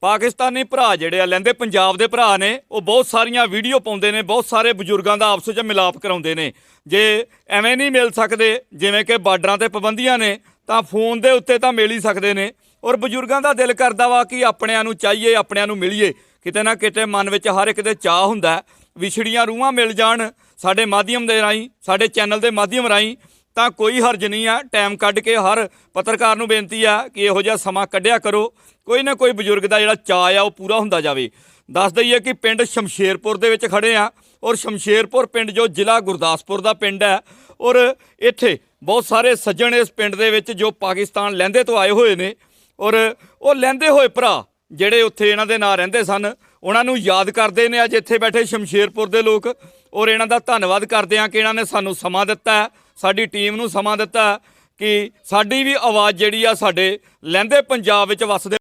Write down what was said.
ਪਾਕਿਸਤਾਨੀ ਭਰਾ ਜਿਹੜੇ ਆ, ਲੈਂਦੇ ਪੰਜਾਬ ਦੇ ਭਰਾ ਨੇ, ਉਹ ਬਹੁਤ ਸਾਰੀਆਂ ਵੀਡੀਓ ਪਾਉਂਦੇ ਨੇ, ਬਹੁਤ ਸਾਰੇ ਬਜ਼ੁਰਗਾਂ ਦਾ ਆਪਸ ਵਿੱਚ ਮਿਲਾਪ ਕਰਾਉਂਦੇ ਨੇ। ਜੇ ਐਵੇਂ ਨਹੀਂ ਮਿਲ ਸਕਦੇ, ਜਿਵੇਂ ਕਿ ਬਾਰਡਰਾਂ ਤੇ ਪਾਬੰਦੀਆਂ ਨੇ, ਤਾਂ ਫੋਨ ਦੇ ਉੱਤੇ ਤਾਂ ਮਿਲ ਹੀ ਸਕਦੇ ਨੇ। ਔਰ ਬਜ਼ੁਰਗਾਂ ਦਾ ਦਿਲ ਕਰਦਾ ਵਾ ਕਿ ਆਪਣਿਆਂ ਨੂੰ ਚਾਹੀਏ, ਆਪਣਿਆਂ ਨੂੰ ਮਿਲੀਏ। ਕਿਤੇ ਨਾ ਕਿਤੇ ਮਨ ਵਿੱਚ ਹਰ ਇੱਕ ਦੇ ਚਾਹ ਹੁੰਦਾ ਵਿਛੜੀਆਂ ਰੂਹਾਂ ਮਿਲ ਜਾਣ, ਸਾਡੇ ਮਾਧਿਅਮ ਦੇ ਰਾਹੀਂ, ਸਾਡੇ ਚੈਨਲ ਦੇ ਮਾਧਿਅਮ ਰਾਹੀਂ। ਤਾਂ ਕੋਈ ਹਰਜ ਨਹੀਂ ਆ। ਟਾਈਮ ਕੱਢ ਕੇ ਹਰ ਪੱਤਰਕਾਰ ਨੂੰ ਬੇਨਤੀ ਆ ਕਿ ਇਹੋ ਜਿਹਾ ਸਮਾਂ ਕੱਢਿਆ ਕਰੋ। ਕੋਈ ਨਾ ਕੋਈ ਬਜ਼ੁਰਗ ਦਾ ਜਿਹੜਾ ਚਾਅ ਆ, ਉਹ ਪੂਰਾ ਹੁੰਦਾ ਜਾਵੇ। ਦੱਸ ਦਈਏ ਕਿ ਪਿੰਡ ਸ਼ਮਸ਼ੇਰਪੁਰ ਦੇ ਵਿੱਚ ਖੜੇ ਆ ਔਰ ਸ਼ਮਸ਼ੇਰਪੁਰ ਪਿੰਡ ਜੋ ਜ਼ਿਲ੍ਹਾ ਗੁਰਦਾਸਪੁਰ ਦਾ ਪਿੰਡ ਹੈ ਔਰ ਇੱਥੇ ਬਹੁਤ ਸਾਰੇ ਸੱਜਣ ਇਸ ਪਿੰਡ ਦੇ ਵਿੱਚ ਜੋ ਪਾਕਿਸਤਾਨ ਲਹਿੰਦੇ ਤੋਂ ਆਏ ਹੋਏ ਨੇ ਔਰ ਉਹ ਲਹਿੰਦੇ ਹੋਏ ਭਰਾ ਜਿਹੜੇ ਉੱਥੇ ਇਹਨਾਂ ਦੇ ਨਾਂ ਰਹਿੰਦੇ ਸਨ, ਉਹਨਾਂ ਨੂੰ ਯਾਦ ਕਰਦੇ ਨੇ ਅੱਜ ਇੱਥੇ ਬੈਠੇ ਸ਼ਮਸ਼ੇਰਪੁਰ ਦੇ ਲੋਕ, ਔਰ ਇਹਨਾਂ ਦਾ ਧੰਨਵਾਦ ਕਰਦੇ ਹਾਂ ਕਿ ਇਹਨਾਂ ਨੇ ਸਾਨੂੰ ਸਮਾਂ ਦਿੱਤਾ ਸਾਡੀ ਟੀਮ ਨੂੰ ਸਮਾਂ ਦਿੱਤਾ ਕਿ ਸਾਡੀ ਵੀ ਆਵਾਜ਼ ਜਿਹੜੀ ਆ ਸਾਡੇ ਲਹਿੰਦੇ ਪੰਜਾਬ ਵਿੱਚ ਵੱਸਦੇ